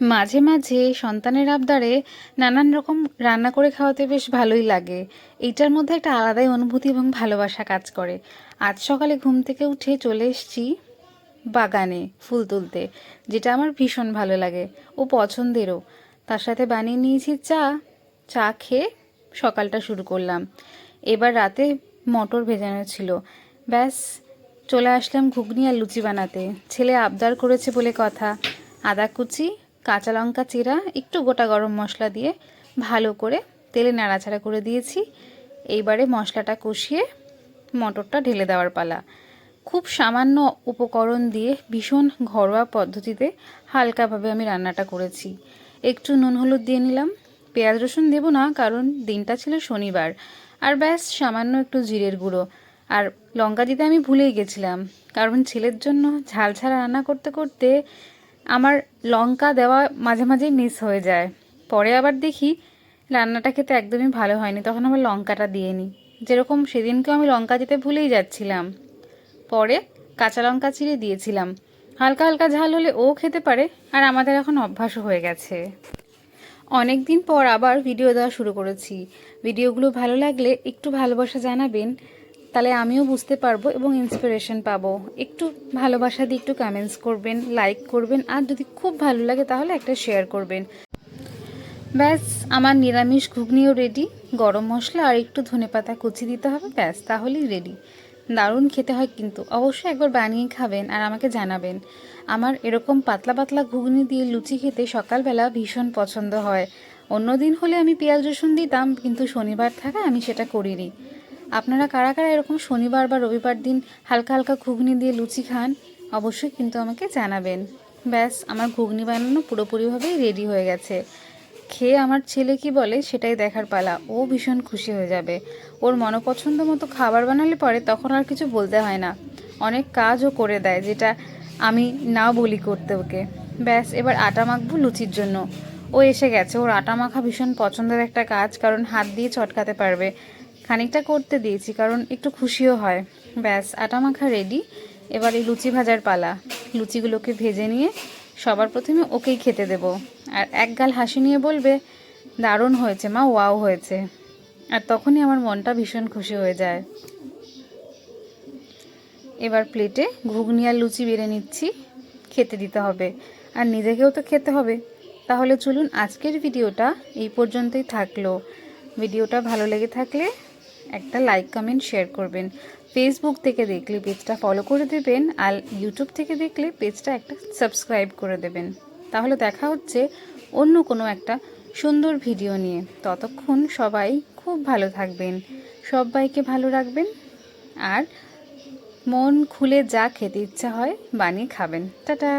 মাঝে মাঝে সন্তানের আবদারে নানান রকম রান্না করে খাওয়াতে বেশ ভালোই লাগে। এইটার মধ্যে একটা আলাদাই অনুভূতি এবং ভালোবাসা কাজ করে। আজ সকালে ঘুম থেকে উঠে চলে এসেছি বাগানে ফুল তুলতে, যেটা আমার ভীষণ ভালো লাগে ও পছন্দেরও। তার সাথে বানিয়ে নিয়েছি চা চা খেয়ে সকালটা শুরু করলাম। এবার রাতে মটর ভেজানো ছিল। ব্যাস, চলে আসলাম ঘুগনি আর লুচি বানাতে। ছেলে আবদার করেছে বলে কথা। আদা কুচি কাঁচা লঙ্কা চিরা, একটু গোটা গরম মশলা দিয়ে ভালো করে তেলে নাড়াচাড়া করে দিয়েছি। এইবারে মশলাটা কষিয়ে মটরটা ঢেলে দেওয়ার পালা। খুব সামান্য উপকরণ দিয়ে ভীষণ ঘরোয়া পদ্ধতিতে হালকাভাবে আমি রান্নাটা করেছি। একটু নুন হলুদ দিয়ে নিলাম। পেঁয়াজ রসুন দেবো না, কারণ দিনটা ছিল শনিবার। আর ব্যাস, সামান্য একটু জিরের গুঁড়ো। আর লঙ্কা দিতে আমি ভুলেই গেছিলাম, কারণ ছেলের জন্য ঝাল ঝাল রান্না করতে করতে আমার লঙ্কা দেওয়া মাঝে মাঝেই মিস হয়ে যায়। পরে আবার দেখি রান্নাটা খেতে একদমই ভালো হয়নি, তখন আমার লঙ্কাটা দিয়ে নিই। যেরকম সেদিনকেও আমি লঙ্কা দিতে ভুলেই যাচ্ছিলাম। পরে কাঁচা লঙ্কা চিড়ে দিয়েছিলাম। হালকা হালকা ঝাল হলে ও খেতে পারে, আর আমাদের এখন অভ্যাসও হয়ে গেছে। অনেক দিন পর আবার ভিডিও দেওয়া শুরু করেছি। ভিডিওগুলো ভালো লাগলে একটু ভালোবাসা জানাবেন। তাহলে আমিও বুঝতে পারব এবং ইন্সপিরেশন পাবো। একটু ভালোবাসা দিয়ে একটু কমেন্টস করবেন লাইক করবেন, আর যদি খুব ভালো লাগে তাহলে একটা শেয়ার করবেন। ব্যাস, আমার নিরামিষ ঘুগনিও রেডি গরম মশলা আর একটু ধনেপাতা কুচি দিতে হবে, ব্যাস, তাহলেই রেডি দারুণ খেতে হয় কিন্তু। অবশ্যই একবার বানিয়ে খাবেন আর আমাকে জানাবেন। আমার এরকম পাতলা পাতলা ঘুগনি দিয়ে লুচি খেতে সকালবেলা ভীষণ পছন্দ হয়। অন্য দিন হলে আমি পেঁয়াজ রসুন দিতাম, কিন্তু শনিবার থাকা আমি সেটা করিনি। আপনারা কারা কারা এরকম শনিবার বা রবিবার দিন হালকা হালকা ঘুগনি দিয়ে লুচি খান, অবশ্যই কিন্তু আমাকে জানাবেন। ব্যাস, আমার ঘুগনি বানানো পুরোপুরিভাবেই রেডি হয়ে গেছে। খেয়ে আমার ছেলে কি বলে সেটাই দেখার পালা। ও ভীষণ খুশি হয়ে যাবে। ওর মনপছন্দ মতো খাবার বানালে পরে তখন আর কিছু বলতে হয় না। অনেক কাজও করে দেয়, যেটা আমি না বলি করতে ওকে। ব্যাস, এবার আটা মাখবো লুচির জন্য। ও এসে গেছে। ওর আটা মাখা ভীষণ পছন্দের একটা কাজ, কারণ হাত দিয়ে চটকাতে পারবে। খানিকটা করতে দিয়েছি, কারণ একটু খুশিও হয়। ব্যাস, আটা মাখা রেডি এবার এই লুচি ভাজার পালা। লুচিগুলোকে ভেজে নিয়ে সবার প্রথমে ওকেই খেতে দেব। আর এক গাল হাসি নিয়ে বলবে, দারুণ হয়েছে মা, ওয়াও হয়েছে। আর তখনই আমার মনটা ভীষণ খুশি হয়ে যায়। এবার প্লেটে ঘুগনি আর লুচি বেড়ে নিচ্ছি। খেতে দিতে হবে। আর নিজেকেও তো খেতে হবে। তাহলে চলুন আজকের ভিডিওটা এই পর্যন্তই থাকল। ভিডিওটা ভালো লেগে থাকলে একটা লাইক কমেন্ট শেয়ার করবেন। ফেসবুক থেকে দেখলে পেজটা ফলো করে দেবেন আর ইউটিউব থেকে দেখলে পেজটা একটা সাবস্ক্রাইব করে দেবেন। তাহলে দেখা হচ্ছে অন্য কোনো একটা সুন্দর ভিডিও নিয়ে। ততক্ষণ সবাই খুব ভালো থাকবেন, সবাইকে ভালো রাখবেন আর মন খুলে যা খেতে ইচ্ছা হয় বানিয়ে খাবেন। টাটা!